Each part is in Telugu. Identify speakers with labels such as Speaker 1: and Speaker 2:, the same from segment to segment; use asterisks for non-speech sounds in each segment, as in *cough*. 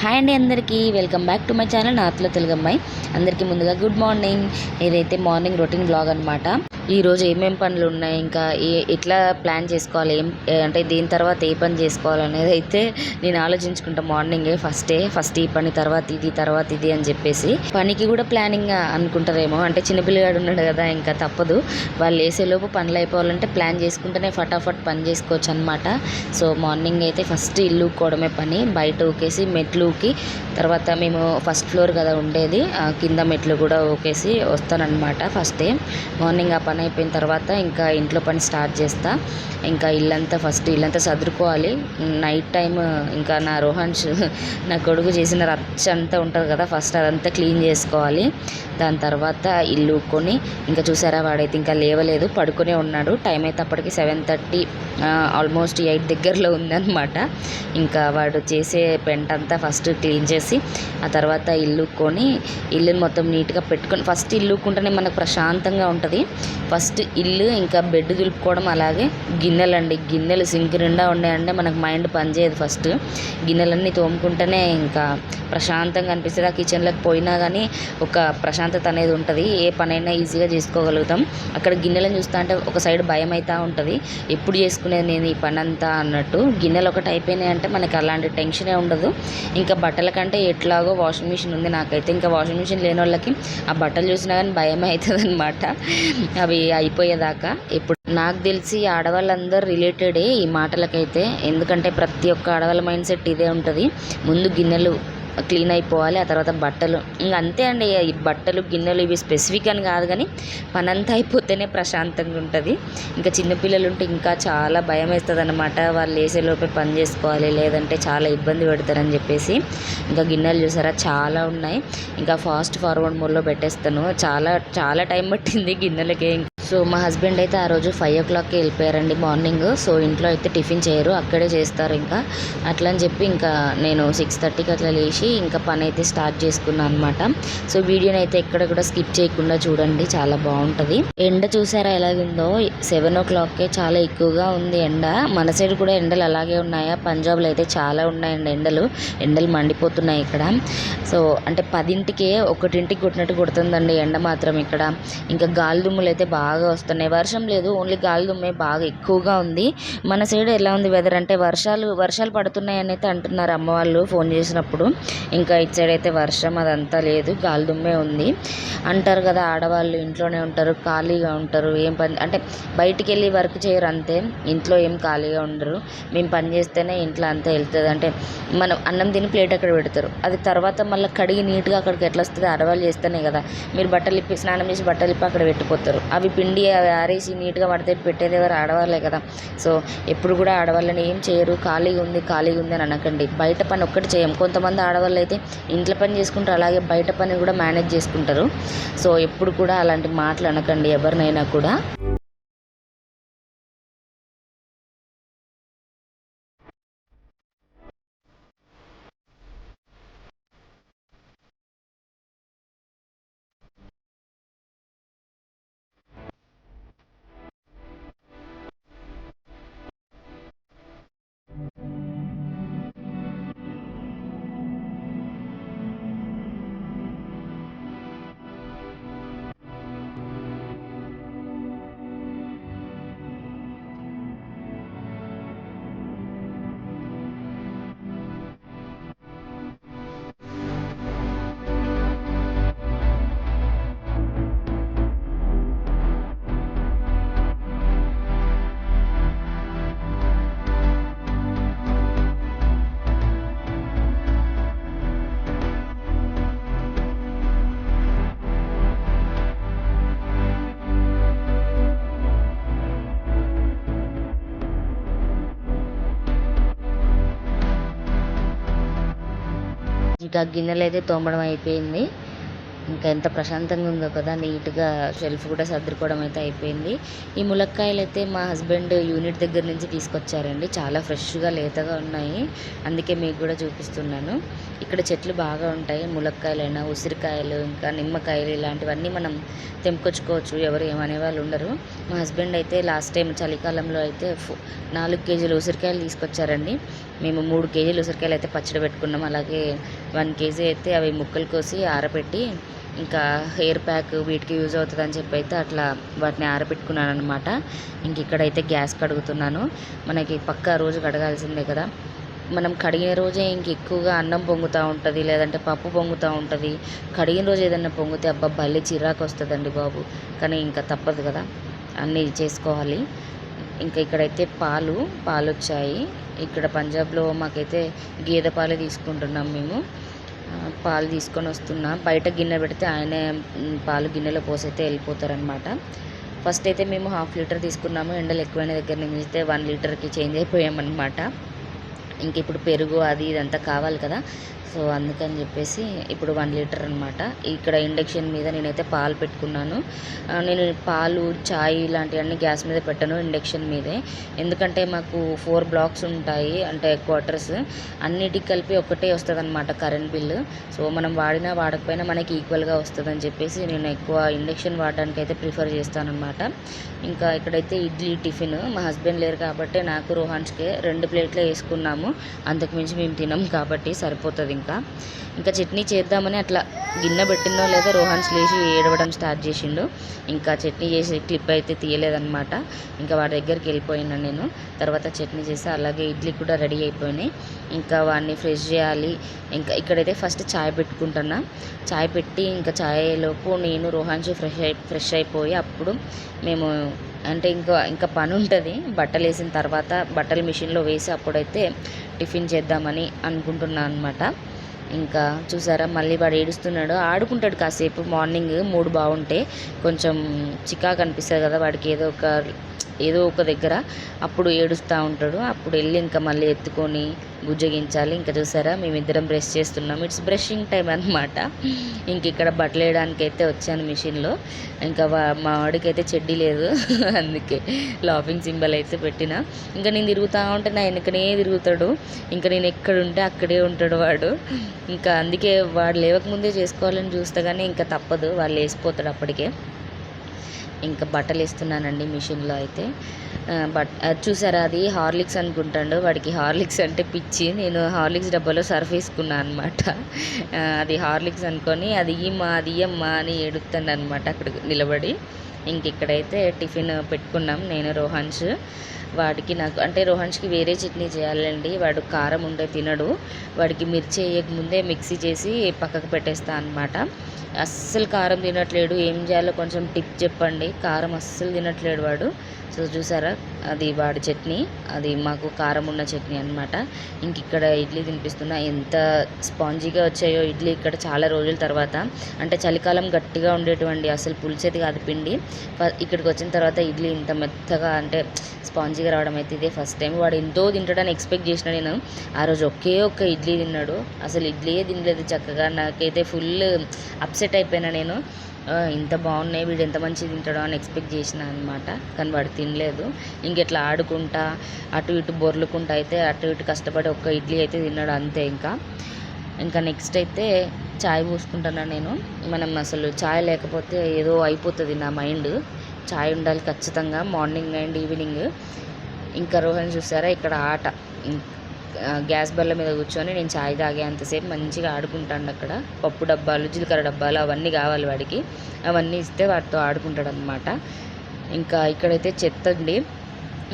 Speaker 1: హాయ్ అండి అందరికీ. Welcome back to my channel నాతుల Telugu అమ్మాయి. అందరికీ ముందుగా గుడ్ మార్నింగ్. ఇదైతే మార్నింగ్ రొటీన్ బ్లాగ్ అనమాట ఈరోజు ఏమేం పనులు ఉన్నాయి? ఇంకా ఏ ఎట్లా ప్లాన్ చేసుకోవాలి? ఏం అంటే దీని తర్వాత ఏ పని చేసుకోవాలి అనేది అయితే నేను ఆలోచించుకుంటా. మార్నింగే ఫస్టే ఫస్ట్ ఈ పని తర్వాత ఇది తర్వాత ఇది అని చెప్పేసి. పనికి కూడా ప్లానింగ్ అనుకుంటారేమో. అంటే చిన్నపిల్లగాడు ఉన్నాడు కదా ఇంకా తప్పదు. వాళ్ళు వేసేలోపు పనులు అయిపోవాలంటే ప్లాన్ చేసుకుంటేనే ఫటాఫట్ పని చేసుకోవచ్చు అనమాట సో మార్నింగ్ అయితే ఫస్ట్ ఇల్లు ఊక్కోవడమే పని. బయట ఊకేసి మెట్లు ఊకి తర్వాత మేము ఫస్ట్ ఫ్లోర్ కదా ఉండేది. కింద మెట్లు కూడా ఊకేసి వస్తానన్నమాట ఫస్ట్ ఫస్టే. మార్నింగ్ ఆ పని అయిపోయిన తర్వాత ఇంకా ఇంట్లో పని స్టార్ట్ చేస్తా. ఇంకా ఇల్లంతా ఫస్ట్ ఇల్లంతా సర్దుకోవాలి నైట్ టైం ఇంకా నా రోహన్స్ నా కొడుకు చేసిన రచ్చ అంతా ఉంటుంది కదా ఫస్ట్ అదంతా క్లీన్ చేసుకోవాలి. దాని తర్వాత ఇల్లు కొని ఇంకా చూసారా వాడైతే ఇంకా లేవలేదు పడుకునే ఉన్నాడు. టైం అయితే అప్పటికి సెవెన్ థర్టీ ఆల్మోస్ట్ ఎయిట్ దగ్గరలో ఉందన్నమాట. ఇంకా వాడు చేసే పెంట అంతా ఫస్ట్ క్లీన్ చేసి ఆ తర్వాత ఇల్లు ఇల్లుని మొత్తం నీట్గా పెట్టుకొని ఫస్ట్ ఇల్లుకుంటేనే మనకు ప్రశాంతంగా ఉంటుంది. ఫస్ట్ ఇల్లు ఇంకా బెడ్ దులుపుకోవడం అలాగే గిన్నెలు అండి గిన్నెలు సింక్ నిండా ఉన్నాయంటే మనకు మైండ్ పనిచేయదు ఫస్ట్. గిన్నెలన్నీ తోముకుంటేనే ఇంకా ప్రశాంతంగా అనిపిస్తుంది. ఆ కిచెన్లోకి పోయినా కానీ ఒక ప్రశాంతత అనేది ఉంటుంది. ఏ పనైనా ఈజీగా చేసుకోగలుగుతాం. అక్కడ గిన్నెలను చూస్తా అంటే ఒక సైడ్ భయం అవుతూ ఉంటుంది. ఎప్పుడు చేసుకునేది నేను ఈ పని అంతా అన్నట్టు. గిన్నెలు ఒకటి అయిపోయినాయి అంటే మనకి అలాంటి టెన్షనే ఉండదు. ఇంకా బట్టల కంటే ఎట్లాగో వాషింగ్ మిషన్ ఉంది నాకైతే. ఇంకా వాషింగ్ మిషన్ లేని వాళ్ళకి ఆ బట్టలు చూసినా కానీ భయం అవుతుంది అనమాట అవి అయిపోయేదాకా. ఇప్పుడు నాకు తెలిసి ఆడవాళ్ళందరూ రిలేటెడే ఈ మాటలకైతే. ఎందుకంటే ప్రతి ఒక్క ఆడవాళ్ళ మైండ్ సెట్ ఇదే ఉంటుంది. ముందు గిన్నెలు క్లీన్ అయిపోవాలి ఆ తర్వాత బట్టలు. ఇంకా అంతే అండి ఈ బట్టలు గిన్నెలు ఇవి స్పెసిఫిక్ అని కాదు కానీ పనంతా అయిపోతేనే ప్రశాంతంగా ఉంటుంది. ఇంకా చిన్నపిల్లలు ఉంటే ఇంకా చాలా భయం వేస్తుంది అనమాట వాళ్ళు వేసేలోపే పని చేసుకోవాలి లేదంటే చాలా ఇబ్బంది పెడతారని చెప్పేసి. ఇంకా గిన్నెలు చూసారా చాలా ఉన్నాయి. ఇంకా ఫాస్ట్ ఫార్వర్డ్ మోడ్లో పెట్టేస్తాను. చాలా చాలా టైం పట్టింది గిన్నెలకే సో మా హస్బెండ్ అయితే ఆ రోజు ఫైవ్ ఓ క్లాక్కి వెళ్ళిపోయారండి మార్నింగ్. సో ఇంట్లో అయితే టిఫిన్ చేయరు అక్కడే చేస్తారు ఇంకా. అట్లా అని చెప్పి ఇంకా నేను సిక్స్ థర్టీకి అట్లా లేచి ఇంకా పని అయితే స్టార్ట్ చేసుకున్నాను అనమాట సో వీడియోని అయితే ఎక్కడ కూడా స్కిప్ చేయకుండా చూడండి చాలా బాగుంటుంది. ఎండ చూసారా ఎలాగుందో? సెవెన్ ఓ క్లాక్కే చాలా ఎక్కువగా ఉంది ఎండ. మన సైడ్ కూడా ఎండలు అలాగే ఉన్నాయా? పంజాబ్లో అయితే చాలా ఉన్నాయండి ఎండలు. ఎండలు మండిపోతున్నాయి ఇక్కడ. సో అంటే పదింటికే ఒకటింటికి కొట్టినట్టు కొడుతుందండి ఎండ మాత్రం ఇక్కడ. ఇంకా గాలి దుమ్ములు అయితే బాగా వస్తున్నాయి. వర్షం లేదు ఓన్లీ గాలి దుమ్మే బాగా ఎక్కువగా ఉంది. మన సైడ్ ఎలా ఉంది వెదర్ అంటే వర్షాలు వర్షాలు పడుతున్నాయి అని అయితే అంటున్నారు అమ్మ వాళ్ళు ఫోన్ చేసినప్పుడు. ఇంకా ఇటు సైడ్ అయితే వర్షం అదంతా లేదు గాలి దుమ్మే ఉంది. అంటారు కదా ఆడవాళ్ళు ఇంట్లోనే ఉంటారు ఖాళీగా ఉంటారు ఏం పని అంటే బయటికి వెళ్ళి వర్క్ చేయరు అంతే. ఇంట్లో ఏం ఖాళీగా ఉండరు. మేము పని చేస్తేనే ఇంట్లో అంతా వెళ్తుంది. అంటే మనం అన్నం తిని ప్లేట్ అక్కడ పెడతారు. అది తర్వాత మళ్ళీ కడిగి నీట్గా అక్కడికి ఎట్లా వస్తుంది ఆడవాళ్ళు చేస్తేనే కదా. మీరు బట్టలు ఇప్పి స్నానం చేసి బట్టలు ఇప్పి అక్కడ పెట్టిపోతారు. అవి పిండి అవి ఆరేసి నీట్గా పడితే పెట్టేది ఎవరు ఆడవాళ్ళే కదా. సో ఎప్పుడు కూడా ఆడవాళ్ళని ఏం చేయరు. ఖాళీగా ఉంది ఖాళీగా ఉంది అని అనకండి. బయట పని ఒక్కటి చేయం. కొంతమంది ఆడవాళ్ళు అయితే ఇంట్లో పని చేసుకుంటారు. అలాగే బయట పని కూడా మేనేజ్ చేసుకుంటారు. సో ఎప్పుడు కూడా అలాంటి మాటలు అనకండి ఎవరినైనా కూడా. ఇంకా గిన్నెలు అయితే తోమడం అయిపోయింది. ఇంకా ఎంత ప్రశాంతంగా ఉందో కదా నీట్గా షెల్ఫ్ కూడా సర్దుకోవడం అయితే అయిపోయింది. ఈ ములక్కాయలు అయితే మా హస్బెండ్ యూనిట్ దగ్గర నుంచి తీసుకొచ్చారండి. చాలా ఫ్రెష్గా లేతగా ఉన్నాయి. అందుకే మీకు కూడా చూపిస్తున్నాను. ఇక్కడ చెట్లు బాగా ఉంటాయి. ములక్కాయలైనా ఉసిరికాయలు ఇంకా నిమ్మకాయలు ఇలాంటివన్నీ మనం తెంపుకొచ్చుకోవచ్చు. ఎవరు ఏమనే వాళ్ళు ఉండరు. మా హస్బెండ్ అయితే లాస్ట్ టైం చలికాలంలో అయితే నాలుగు కేజీలు ఉసిరికాయలు తీసుకొచ్చారండి. మేము మూడు కేజీలు ఉసిరికాయలు అయితే పచ్చడి పెట్టుకున్నాం. అలాగే వన్ కేజీ అయితే అవి ముక్కలు కోసి ఆరబెట్టి ఇంకా హెయిర్ ప్యాక్ వీటికి యూజ్ అవుతుంది అని చెప్పి అయితే అట్లా వాటిని ఆరబెట్టుకున్నాను అనమాట ఇంక ఇక్కడైతే గ్యాస్ కడుగుతున్నాను. మనకి పక్కా రోజు కడగాల్సిందే కదా. మనం కడిగిన రోజే ఇంక ఎక్కువగా అన్నం పొంగుతూ ఉంటుంది లేదంటే పప్పు పొంగుతూ ఉంటుంది. కడిగిన రోజు ఏదన్నా పొంగితే అబ్బా బల్లి చిరాకు వస్తుందండి బాబు. కానీ ఇంకా తప్పదు కదా. అన్నీ చేసుకోవాలి. ఇంకా ఇక్కడైతే పాలు పాలు వచ్చాయి ఇక్కడ పంజాబ్లో మాకైతే గేదె పాలే తీసుకుంటున్నాం మేము. పాలు తీసుకొని వస్తున్నా. బయట గిన్నె పెడితే ఆయనే పాలు గిన్నెలో పోసైతే వెళ్ళిపోతారనమాట ఫస్ట్ అయితే మేము హాఫ్ లీటర్ తీసుకున్నాము. ఎండలు ఎక్కువైన దగ్గర నుంచి అయితే వన్ లీటర్కి చేంజ్ అయిపోయామన్నమాట. ఇంక ఇప్పుడు పెరుగు అది ఇదంతా కావాలి కదా. సో అందుకని చెప్పేసి ఇప్పుడు వన్ లీటర్ అనమాట ఇక్కడ ఇండక్షన్ మీద నేనైతే పాలు పెట్టుకున్నాను. నేను పాలు చాయ్ ఇలాంటివన్నీ గ్యాస్ మీద పెట్టను ఇండక్షన్ మీదే. ఎందుకంటే మాకు ఫోర్ బ్లాక్స్ ఉంటాయి అంటే క్వార్టర్స్. అన్నిటికి కలిపి ఒకటే వస్తుంది అనమాట కరెంట్ బిల్లు. సో మనం వాడినా వాడకపోయినా మనకి ఈక్వల్గా వస్తుంది అని చెప్పేసి నేను ఎక్కువ ఇండక్షన్ వాడడానికి అయితే ప్రిఫర్ చేస్తానన్నమాట. ఇంకా ఇక్కడైతే ఇడ్లీ టిఫిన్. మా హస్బెండ్ లేరు కాబట్టి నాకు రోహాన్స్కే రెండు ప్లేట్లే వేసుకున్నాము. అంతకుమించి మేము తినం కాబట్టి సరిపోతుంది. ఇంకా. ఇంకా చట్నీ చేద్దామని అట్లా గిన్నె పెట్టిందో లేదో రోహాన్స్ లేచి ఏడవడం స్టార్ట్ చేసిండు. ఇంకా చట్నీ చేసి క్లిప్ అయితే తీయలేదనమాట ఇంకా వాడి దగ్గరికి వెళ్ళిపోయినా నేను. తర్వాత చట్నీ చేసి అలాగే ఇడ్లీ కూడా రెడీ అయిపోయినాయి. ఇంకా వాడిని ఫ్రెష్ చేయాలి. ఇంకా ఇక్కడైతే ఫస్ట్ చాయ్ పెట్టుకుంటున్నా. చాయ్ పెట్టి ఇంకా చాయ్ లోపు నేను రోహాన్షి ఫ్రెష్ అయి ఫ్రెష్ అయిపోయి అప్పుడు మేము అంటే ఇంకా ఇంకా పని ఉంటుంది బట్టలు వేసిన తర్వాత బట్టలు మిషన్లో వేసి అప్పుడైతే టిఫిన్ చేద్దామని అనుకుంటున్నాను అనమాట ఇంకా చూసారా మళ్ళీ వాడు ఏడుస్తున్నాడు. ఆడుకుంటాడు కాసేపు. మార్నింగ్ మూడు బాగుంటే కొంచెం చికాకు అనిపిస్తుంది కదా వాడికి. ఏదో ఒక ఏదో ఒక దగ్గర అప్పుడు ఏడుస్తూ ఉంటాడు. అప్పుడు వెళ్ళి ఇంకా మళ్ళీ ఎత్తుకొని బుజ్జగించాలి. ఇంకా చూసారా? మేమిద్దరం బ్రష్ చేస్తున్నాం ఇట్స్ బ్రషింగ్ టైం అనమాట ఇంక ఇక్కడ బట్టలు వేయడానికి అయితే వచ్చాను మిషన్లో. ఇంకా వా- మా వాడికి అయితే చెడ్డీ లేదు. *laughs* అందుకే లాఫింగ్ సింబల్ అయితే పెట్టిన. ఇంకా నేను తిరుగుతూ ఉంటే నా వెనకనే తిరుగుతాడు. ఇంకా నేను ఎక్కడ ఉంటే అక్కడే ఉంటాడు వాడు. ఇంకా అందుకే వాడు లేవకముందే చేసుకోవాలని చూస్తే కానీ ఇంకా తప్పదు. వాళ్ళు వేసిపోతాడు అప్పటికే. ఇంకా బట్టలు వేస్తున్నానండి మిషన్లో అయితే. బట్ అది చూసారా అది హార్లిక్స్ అనుకుంటాడు. వాడికి హార్లిక్స్ అంటే పిచ్చి. నేను హార్లిక్స్ డబ్బాలో సర్ఫ్ వేసుకున్నాను అనమాట అది హార్లిక్స్ అనుకొని అది ఇయ్యమ్మా అది ఇయ్యమ్మా అని ఏడుస్తాడు అనమాట అక్కడ నిలబడి. ఇంక ఇక్కడైతే టిఫిన్ పెట్టుకున్నాం నేను రోహన్స్. వాడికి నాకు అంటే రోహన్స్కి వేరే చట్నీ చేయాలండి. వాడు కారం ఉండే తినడు. వాడికి మిర్చి వేయకముందే మిక్సీ చేసి పక్కకు పెట్టేస్తా అనమాట అస్సలు కారం తినట్లేడు. ఏం చేయాలో కొంచెం టిప్ చెప్పండి. కారం అస్సలు తినట్లేడు వాడు. సో చూసారా? అది వాడి చట్నీ. అది మాకు కారం ఉన్న చట్నీ అనమాట ఇంక ఇక్కడ ఇడ్లీ తినిపిస్తున్నా. ఎంత స్పాంజీగా వచ్చాయో ఇడ్లీ. ఇక్కడ చాలా రోజుల తర్వాత. అంటే చలికాలం గట్టిగా ఉండేటువంటి అసలు పులిచేది కాదు పిండి. ఇక్కడికి వచ్చిన తర్వాత ఇడ్లీ ఇంత మెత్తగా అంటే స్పాంజీగా రావడం అయితే ఇదే ఫస్ట్ టైం. వాడు ఎంతో తింటాడని ఎక్స్పెక్ట్ చేసిన నేను. ఆ రోజు ఒకే ఒక్క ఇడ్లీ తిన్నాడు. అసలు ఇడ్లీయే తినలేదు చక్కగా. నాకైతే ఫుల్ అప్సెట్ అయిపోయినా నేను. ఇంత బాగున్నాయి వీడు ఎంత మంచిగా తింటాడో అని ఎక్స్పెక్ట్ చేసిన అనమాట కానీ వాడు తినలేదు. ఇంకెట్లా ఆడుకుంటా అటు ఇటు బొర్లుకుంటా అయితే అటు ఇటు కష్టపడి ఒక్క ఇడ్లీ అయితే తిన్నాడు అంతే ఇంకా. ఇంకా నెక్స్ట్ అయితే చాయ్ పోసుకుంటున్నాను నేను? మనం అసలు చాయ్ లేకపోతే ఏదో అయిపోతుంది నా మైండ్. చాయ్ ఉండాలి ఖచ్చితంగా మార్నింగ్ అండ్ ఈవినింగ్. ఇంకా రోహన్ చూసారా ఇక్కడ ఆట. గ్యాస్ బల్ల మీద కూర్చొని నేను చాయ్ తాగేంతసేపు మంచిగా ఆడుకుంటాను అక్కడ. పప్పు డబ్బాలు జీలకర్ర డబ్బాలు అవన్నీ కావాలి వాడికి. అవన్నీ ఇస్తే వాటితో ఆడుకుంటాడు అనమాట ఇంకా ఇక్కడైతే చెత్త అండి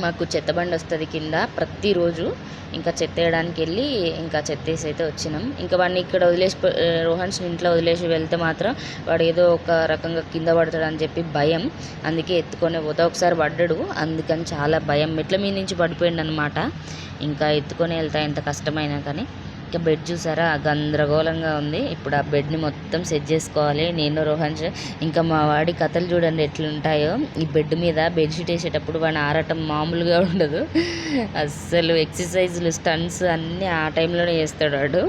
Speaker 1: మాకు చెత్త బండి వస్తుంది కింద ప్రతిరోజు ఇంకా చెత్త వేయడానికి వెళ్ళి ఇంకా చెత్త వేసి అయితే వచ్చినాం. ఇంకా వాడిని ఇక్కడ వదిలేసి రోహన్స్ రోహన్స్ని ఇంట్లో వదిలేసి వెళ్తే మాత్రం వాడు ఏదో ఒక రకంగా కింద పడతాడని చెప్పి భయం. అందుకే ఎత్తుకొని పోతా. ఒకసారి పడ్డాడు. అందుకని చాలా భయం. మెట్ల మీద నుంచి పడిపోయిండు అనమాట ఇంకా ఎత్తుకొని వెళ్తా. ఎంత కష్టమైనా కానీ. ఇంకా బెడ్ చూసారా? గందరగోళంగా ఉంది. ఇప్పుడు ఆ బెడ్ని మొత్తం సెట్ చేసుకోవాలి. నేను రోహన్ ఇంకా మా వాడి కథలు చూడండి ఎట్లుంటాయో. ఈ బెడ్ మీద బెడ్షీట్ వేసేటప్పుడు వాడిని ఆరటం మామూలుగా ఉండదు. అస్సలు ఎక్సర్సైజులు స్టంట్స్ అన్నీ ఆ టైంలోనే చేస్తాడు వాడు.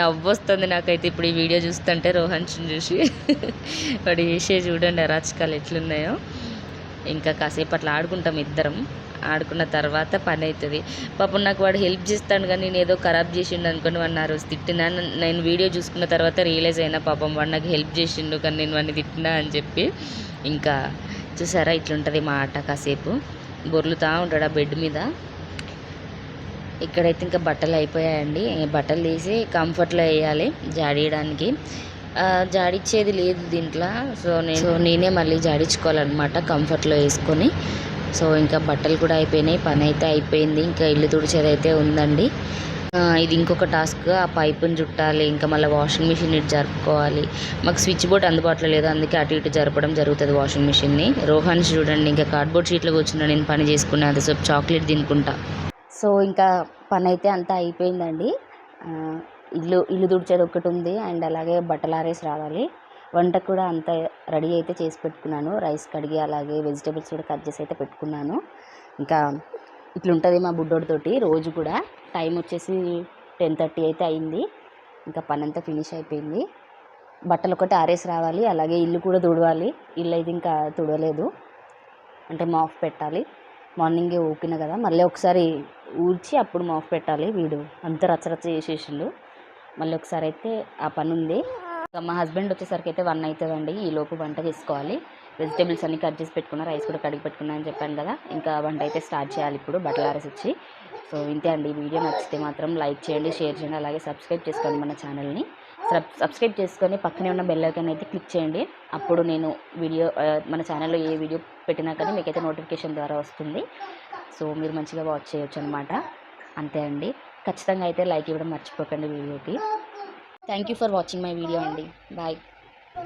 Speaker 1: నవ్వొస్తుంది నాకైతే ఇప్పుడు ఈ వీడియో చూస్తుంటే రోహన్ చూసి. వాడు వేసే చూడండి అరాచకాలు ఎట్లున్నాయో. ఇంకా కాసేపు అట్లా ఆడుకుంటాం ఇద్దరం. ఆడుకున్న తర్వాత పని అవుతుంది పాపం నాకు వాడు హెల్ప్ చేస్తాడు కానీ నేను ఏదో ఖరాబ్ చేసిండు అనుకుని వాడిని ఆ రోజు తిట్టినా. నేను వీడియో చూసుకున్న తర్వాత రియలైజ్ అయినా పాపం వాడు నాకు హెల్ప్ చేసిండు కానీ నేను వాడిని తిట్టినా అని చెప్పి ఇంకా చూసారా ఇట్లుంటుంది మా ఆట కాసేపు. బొర్లుతా ఉంటాడు ఆ బెడ్ మీద. ఇక్కడైతే ఇంకా బట్టలు అయిపోయాయండి. బట్టలు తీసి కంఫర్ట్లో వేయాలి జాడీయడానికి. జాడిచ్చేది లేదు దీంట్లో. సో నేను సో నేనే మళ్ళీ జాడించుకోవాలన్నమాట కంఫర్ట్లో వేసుకొని. సో ఇంకా బట్టలు కూడా అయిపోయినాయి పని అయితే అయిపోయింది. ఇంకా ఇల్లు తుడిచేది అయితే ఉందండి ఇది ఇంకొక టాస్క్ ఆ పైపుని చుట్టాలి ఇంకా మళ్ళీ వాషింగ్ మిషన్ ఇటు జరుపుకోవాలి. మాకు స్విచ్ బోర్డ్ అందుబాటులో లేదు అందుకే అటు ఇటు జరపడం జరుగుతుంది వాషింగ్ మిషన్ని. రోహన్ చూడండి ఇంకా కార్డ్బోర్డ్ షీట్లో కూర్చున్నా నేను పని చేసుకున్నా అది సో చాక్లెట్ తినుకుంటా. సో ఇంకా పని అయితే అంతా అయిపోయిందండి. ఇల్లు ఇల్లు తుడిచేది ఒకటి ఉంది అండ్ అలాగే బట్టలు ఆరేసి రావాలి. వంట కూడా అంత రెడీ అయితే చేసి పెట్టుకున్నాను. రైస్ కడిగి అలాగే వెజిటేబుల్స్ కూడా కట్ చేసి అయితే పెట్టుకున్నాను. ఇంకా ఇట్లుంటుంది మా బుడ్డోడితోటి రోజు కూడా. టైం వచ్చేసి టెన్ థర్టీ అయితే అయింది. ఇంకా పని అంతా ఫినిష్ అయిపోయింది. బట్టలు ఒకటి ఆరేసి రావాలి. అలాగే ఇల్లు కూడా తుడవాలి. ఇల్లు అయితే ఇంకా తుడవలేదు అంటే మాఫ్ పెట్టాలి. మార్నింగే ఊకిన కదా. మళ్ళీ ఒకసారి ఊడ్చి అప్పుడు మాఫ్ పెట్టాలి. వీడు అంత రచ్చరచ్చ చేసేసిండు. మళ్ళీ ఒకసారి అయితే ఆ పని ఉంది. మా హస్బెండ్ వచ్చేసరికి అయితే వన్ అవుతుందండి. ఈ లోపు వంట చేసుకోవాలి. వెజిటేబుల్స్ అన్ని కట్ చేసి పెట్టుకున్నా రైస్ కూడా కడిగి పెట్టుకున్నా అని చెప్పాను కదా. ఇంకా వంట అయితే స్టార్ట్ చేయాలి ఇప్పుడు బట్టలు వచ్చి సో ఇంతే అండి వీడియో. నచ్చితే మాత్రం లైక్ చేయండి షేర్ చేయండి అలాగే సబ్స్క్రైబ్ చేసుకోండి మన ఛానల్ని. సబ్ సబ్స్క్రైబ్ చేసుకొని పక్కనే ఉన్న బెల్ ఐకాన్ అయితే క్లిక్ చేయండి. అప్పుడు నేను వీడియో మన ఛానల్లో ఏ వీడియో పెట్టినా కానీ మీకైతే నోటిఫికేషన్ ద్వారా వస్తుంది. సో మీరు మంచిగా వాచ్ చేయొచ్చు అనమాట అంతే అండి. ఖచ్చితంగా అయితే లైక్ ఇవ్వడం మర్చిపోకండి వీడియోకి. Thank you for watching my video అండి బాయ్